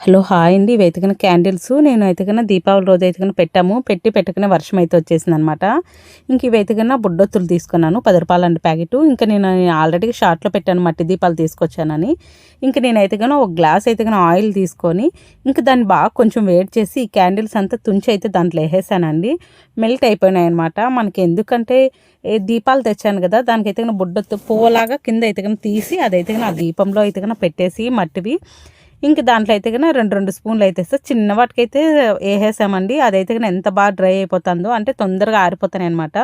Hello hi అండి. ఇవి candles. నేను అయితే కన్నా దీపావళి రోజు అయితే కన్నా పెట్టాము. పెట్టి పెట్టకనే వర్షం అయితే వచ్చేసింది అనమాట ఇంక ఇవి కన్నా బుడ్డొత్తులు తీసుకున్నాను. పది రూపాయలు అండి ప్యాకెట్. ఇంకా నేను ఆల్రెడీ షార్ట్లో పెట్టాను మట్టి దీపాలు తీసుకొచ్చానని. ఇంకా నేనైతే కన్నా ఒక గ్లాస్ అయితే కన్నా ఆయిల్ తీసుకొని ఇంకా దాన్ని బాగా కొంచెం వేడి చేసి ఈ క్యాండిల్స్ అంతా తుంచి అయితే దాంట్లో వేసేసానండి. మెల్ట్ అయిపోయినాయి అనమాట మనకి ఎందుకంటే దీపాలు తెచ్చాను కదా దానికైతే కన్నా బుడ్డొత్తు పువ్వులాగా కింద అయితే కన్నా తీసి అదైతే కన్నా ఆ దీపంలో అయితే కన్నా పెట్టేసి మట్టివి ఇంక దాంట్లో అయితే కన్నా రెండు రెండు స్పూన్లు అయితే వేస్తే. చిన్న వాటికైతే వేసేసామండి. అదైతే కానీ ఎంత బాగా డ్రై అయిపోతుందో అంటే తొందరగా ఆరిపోతాయి అనమాట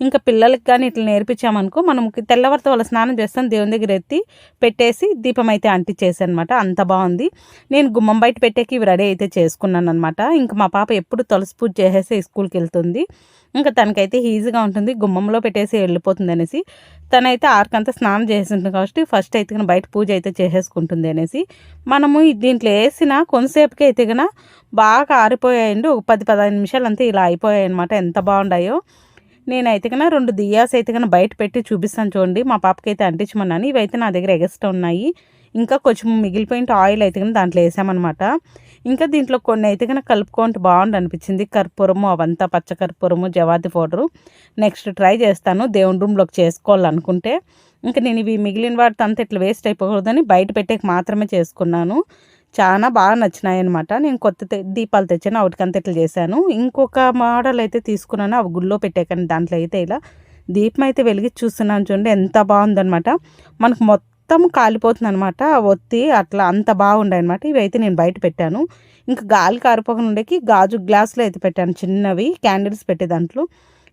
ఇంకా పిల్లలకి కానీ ఇట్లా నేర్పించామనుకో మనం తెల్లవారితో వాళ్ళ స్నానం చేస్తాం దేవుని దగ్గర ఎత్తి పెట్టేసి దీపం అయితే అంటించేసి అనమాట అంత బాగుంది. నేను గుమ్మం బయట పెట్టేకి ఇవి రెడీ అయితే చేసుకున్నాను అనమాట ఇంకా మా పాప ఎప్పుడు తులసి పూజ చేసేసి స్కూల్కి వెళ్తుంది. ఇంకా తనకైతే ఈజీగా ఉంటుంది గుమ్మంలో పెట్టేసి వెళ్ళిపోతుంది అనేసి. తనైతే ఆరుకంతా స్నానం చేసింటుంది కాబట్టి ఫస్ట్ అయితే బయట పూజ అయితే చేసేసుకుంటుంది అనేసి. మనము దీంట్లో వేసిన కొంతసేపుకి అయితే కన్నా బాగా ఆరిపోయాయండి. ఒక పది పదహైదు నిమిషాలు అంతా ఇలా అయిపోయాయి అనమాట ఎంత బాగుండాయో. నేనైతే కన్నా రెండు దియాస్ అయితే కన్నా బయట పెట్టి చూపిస్తాను చూడండి. మా పాపకైతే అంటించమన్నాను. ఇవైతే నా దగ్గర ఎగస్ట్రా ఉన్నాయి. ఇంకా కొంచెం మిగిలిపోయిన ఆయిల్ అయితే కానీ దాంట్లో వేసామన్నమాట. ఇంకా దీంట్లో కొన్ని అయితే కనుక కలుపుకుంటే బాగుండు అనిపించింది. కర్పూరము అవంతా పచ్చకర్పూరము జవాతి పౌడరు. నెక్స్ట్ ట్రై చేస్తాను. దేవుని రూమ్లోకి చేసుకోవాలనుకుంటే. ఇంకా నేను ఇవి మిగిలిన వాటితో అంతా ఇట్లా వేస్ట్ అయిపోకూడదని బయట పెట్టేకి మాత్రమే చేసుకున్నాను. చాలా బాగా నచ్చినాయి అనమాట నేను కొత్త దీపాలు తెచ్చాను. వాటికంత ఇట్లా చేశాను. ఇంకొక మోడల్ అయితే తీసుకున్నాను. అవి గుళ్ళో పెట్టాకని దాంట్లో అయితే ఇలా దీపం అయితే వెలిగి చూస్తున్నాను చూడండి. ఎంత బాగుందనమాట మనకు మొత్తం మొత్తం కాలిపోతుంది అనమాట ఒత్తి అట్లా అంత బాగుండే అనమాట ఇవి అయితే నేను బయట పెట్టాను. ఇంకా గాలి కారిపోకుండా ఉండేకి గాజు గ్లాసులు అయితే పెట్టాను. చిన్నవి క్యాండిల్స్ పెట్టే దాంట్లో.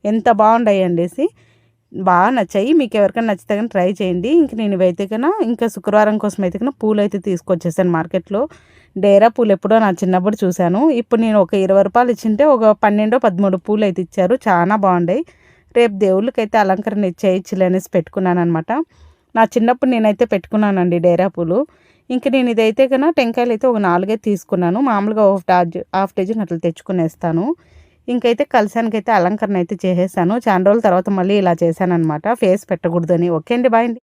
ఎంత బాగుండాయి అనేసి బాగా నచ్చాయి. మీకు ఎవరికైనా నచ్చితే కానీ ట్రై చేయండి. ఇంక నేను ఇవైతే కన్నా ఇంకా శుక్రవారం కోసం అయితే కన్నా పూలు అయితే తీసుకొచ్చేసాను మార్కెట్లో. డేరా పూలు ఎప్పుడో నా చిన్నప్పుడు చూశాను. ఇప్పుడు నేను ఒక ఇరవై రూపాయలు ఇచ్చింటే ఒక పన్నెండో పదమూడు పూలు అయితే ఇచ్చారు. చాలా బాగుండాయి. రేపు దేవుళ్ళకైతే అలంకరణ ఇచ్చేయచ్చులే పెట్టుకున్నాను అనమాట నా చిన్నప్పుడు నేనైతే పెట్టుకున్నానండి డేరా పూలు. ఇంక నేను ఇదైతే కన్నా టెంకాయలు అయితే ఒక నాలుగే తీసుకున్నాను. మామూలుగా హాఫ్ డాజ్ హాఫ్ డజన్ అట్లా తెచ్చుకునేస్తాను. ఇంకైతే కలిసానికైతే అలంకరణ అయితే చేసేసాను. చాలా రోజుల తర్వాత మళ్ళీ ఇలా చేశాను అనమాట ఫేస్ పెట్టకూడదని. ఓకే అండి బాయ్ అండి.